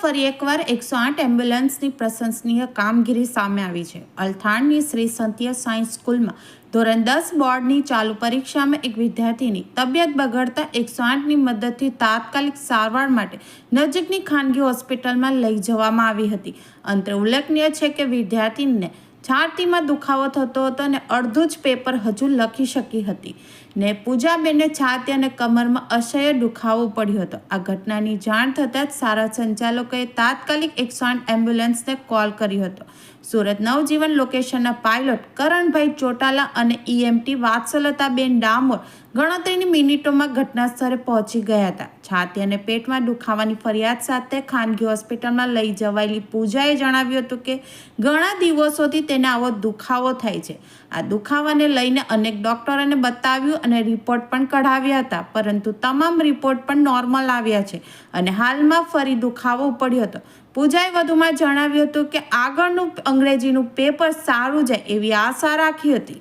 ફરી એકવાર એકસો આઠ એમ્બ્યુલન્સની પ્રશંસનીય કામગીરી સામે આવી છે. અલથાણની શ્રી સંત્ય સાયન્સ સ્કૂલમાં ધોરણ દસ બોર્ડની ચાલુ પરીક્ષામાં એક વિદ્યાર્થીની તબિયત બગડતા એકસો આઠની મદદથી તાત્કાલિક સારવાર માટે નજીકની ખાનગી હોસ્પિટલમાં લઈ જવામાં આવી હતી. અંતે ઉલ્લેખનીય છે કે વિદ્યાર્થીને છાતીમાં દુખાવો થતો હતો અને અડધું જ પેપર હજુ લખી શકી હતી. ને પૂજાબેનને છાતી અને કમરમાં અસહ્ય દુખાવો પડ્યો હતો. આ ઘટનાની જાણ થતાં જ સારા સંચાલકોએ તાત્કાલિક એકસો આઠ એમ્બ્યુલન્સને કોલ કર્યો હતો. સુરત નવજીવન લોકેશનના પાયલોટ કરણભાઈ ચોટાલા અને ઈએમટી વાત્સલતાબેન ડામોર ગણતરીની મિનિટોમાં ઘટના સ્થળે પહોંચી ગયા હતા. છાતી અને પેટમાં દુખાવાની ફરિયાદ સાથે ખાનગી હોસ્પિટલમાં લઈ જવાયેલી પૂજાએ જણાવ્યું હતું કે ઘણા દિવસોથી તેને આવો દુખાવો થાય છે. આ દુખાવાને લઈને અનેક ડોક્ટરોને બતાવ્યું અને રિપોર્ટ પણ કઢાવ્યા હતા, પરંતુ તમામ રિપોર્ટ પણ નોર્મલ આવ્યા છે અને હાલમાં ફરી દુખાવો પડ્યો હતો. પૂજાએ વધુમાં જણાવ્યું હતું કે આગળનું અંગ્રેજીનું પેપર સારું જાય એવી આશા રાખી હતી.